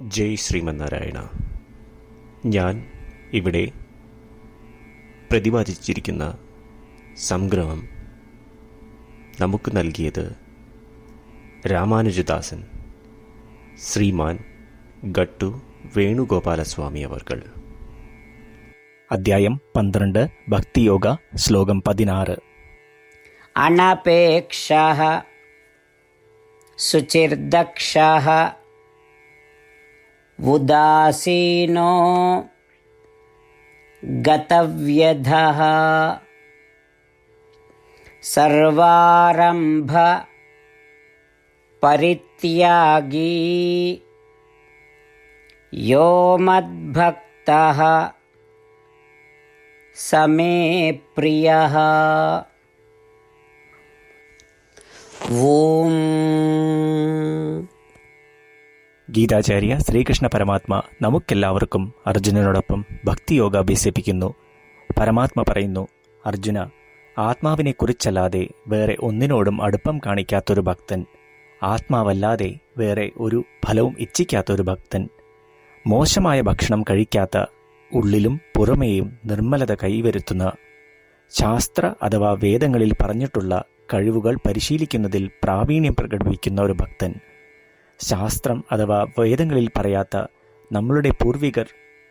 ജയ് ശ്രീമന്നാരായണ. ഞാൻ ഇവിടെ പ്രതിപാദിച്ചിരിക്കുന്ന സംഗ്രഹം നമുക്ക് നൽകിയത് രാമാനുജദാസൻ ശ്രീമാൻ ഗട്ടു വേണുഗോപാലസ്വാമി അവർകൾ. അധ്യായം പന്ത്രണ്ട് ഭക്തിയോഗ ശ്ലോകം പതിനാറ്. അനപേക്ഷ ശുചിർദക്ഷ उदासीनो गतव्यधः सर्वारम्भ परित्यागी यो मद्भक्तः स प्रियः। ॐ ഗീതാചാര്യ ശ്രീകൃഷ്ണ പരമാത്മ നമുക്കെല്ലാവർക്കും അർജുനനോടൊപ്പം ഭക്തിയോഗ അഭ്യസിപ്പിക്കുന്നു. പരമാത്മ പറയുന്നു അർജുന ആത്മാവിനെക്കുറിച്ചല്ലാതെ വേറെ ഒന്നിനോടും അടുപ്പം കാണിക്കാത്തൊരു ഭക്തൻ ആത്മാവല്ലാതെ വേറെ ഒരു ഫലവും ഇച്ഛിക്കാത്തൊരു ഭക്തൻ മോശമായ ഭക്ഷണം കഴിക്കാത്ത ഉള്ളിലും പുറമേയും നിർമ്മലത കൈവരുത്തുന്ന ശാസ്ത്ര അഥവാ വേദങ്ങളിൽ പറഞ്ഞിട്ടുള്ള കഴിവുകൾ പരിശീലിക്കുന്നതിൽ പ്രാവീണ്യം പ്രകടിപ്പിക്കുന്ന ഒരു ഭക്തൻ ശാസ്ത്രം അഥവാ വേദങ്ങളിൽ പറയാത്ത നമ്മളുടെ പൂർവികർ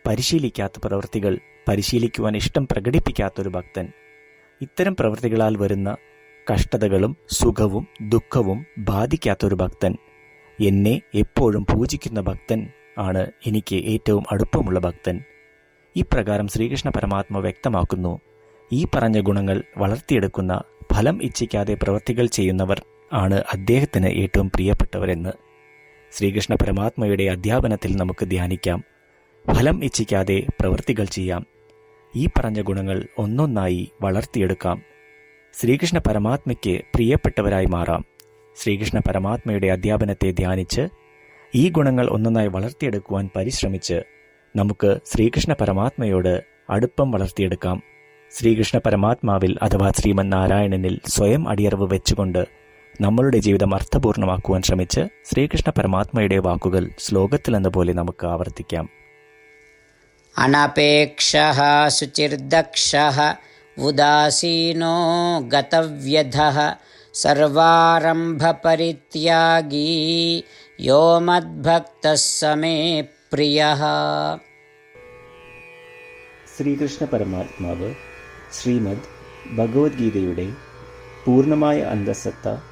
പരിശീലിക്കാത്ത പ്രവൃത്തികൾ പരിശീലിക്കുവാൻ ഇഷ്ടം പ്രകടിപ്പിക്കാത്തൊരു ഭക്തൻ. ഇത്തരം പ്രവൃത്തികളാൽ വരുന്ന കഷ്ടതകളും സുഖവും ദുഃഖവും ബാധിക്കാത്തൊരു ഭക്തൻ എന്നെ എപ്പോഴും പൂജിക്കുന്ന ഭക്തൻ ആണ് എനിക്ക് ഏറ്റവും അടുപ്പമുള്ള ഭക്തൻ. ഇപ്രകാരം ശ്രീകൃഷ്ണ പരമാത്മ വ്യക്തമാക്കുന്നു ഈ പറഞ്ഞ ഗുണങ്ങൾ വളർത്തിയെടുക്കുന്ന ഫലം ഇച്ഛിക്കാതെ പ്രവൃത്തികൾ ചെയ്യുന്നവർ ആണ് അദ്ദേഹത്തിന് ഏറ്റവും പ്രിയപ്പെട്ടവരെന്ന്. ശ്രീകൃഷ്ണ പരമാത്മയുടെ അധ്യാപനത്തിൽ നമുക്ക് ധ്യാനിക്കാം. ഫലം ഇച്ഛിക്കാതെ പ്രവൃത്തികൾ ചെയ്യാം. ഈ പറഞ്ഞ ഗുണങ്ങൾ ഒന്നൊന്നായി വളർത്തിയെടുക്കാം. ശ്രീകൃഷ്ണ പരമാത്മയ്ക്ക് പ്രിയപ്പെട്ടവരായി മാറാം. ശ്രീകൃഷ്ണ പരമാത്മയുടെ അധ്യാപനത്തെ ധ്യാനിച്ച് ഈ ഗുണങ്ങൾ ഒന്നൊന്നായി വളർത്തിയെടുക്കുവാൻ പരിശ്രമിച്ച് നമുക്ക് ശ്രീകൃഷ്ണ പരമാത്മയോട് അടുപ്പം വളർത്തിയെടുക്കാം. ശ്രീകൃഷ്ണ പരമാത്മാവിൽ അഥവാ ശ്രീമൻ നാരായണനിൽ സ്വയം അടിയറവ് വെച്ചുകൊണ്ട് നമ്മളുടെ ജീവിതം അർത്ഥപൂർണമാക്കുവാൻ ശ്രമിച്ച് ശ്രീകൃഷ്ണ പരമാത്മയുടെ വാക്കുകൾ ശ്ലോകത്തിലെന്ന പോലെ നമുക്ക് ആവർത്തിക്കാം. അനപേക്ഷ ഗതവ്യധ സർവാരംഭപരിത്യാഗീ യോ പ്രിയ. ശ്രീകൃഷ്ണ പരമാത്മാവ് ശ്രീമദ് ഭഗവത്ഗീതയുടെ പൂർണമായ അന്തസത്ത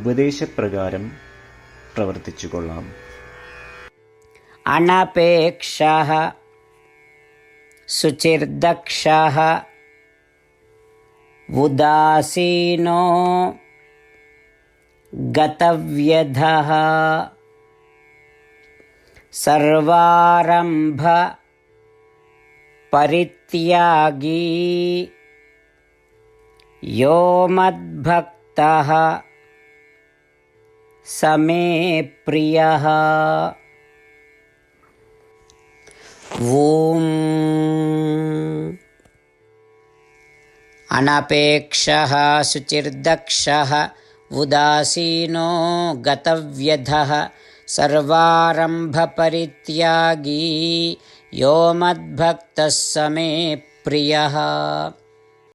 ഉപദേശപ്രകാരം പ്രവർത്തിച്ചു കൊള്ളാം अनपेक्षः शुचिर्दक्षः उदासीनो गतव्यधः सर्वारम्भ परित्यागी यो मद्भक्तः स मे प्रियः ॐ अनपेक्षः शुचिर्दक्षः उदासीनो गतव्यधः सर्वारम्भपरित्यागी यो मद्भक्तः स मे प्रियः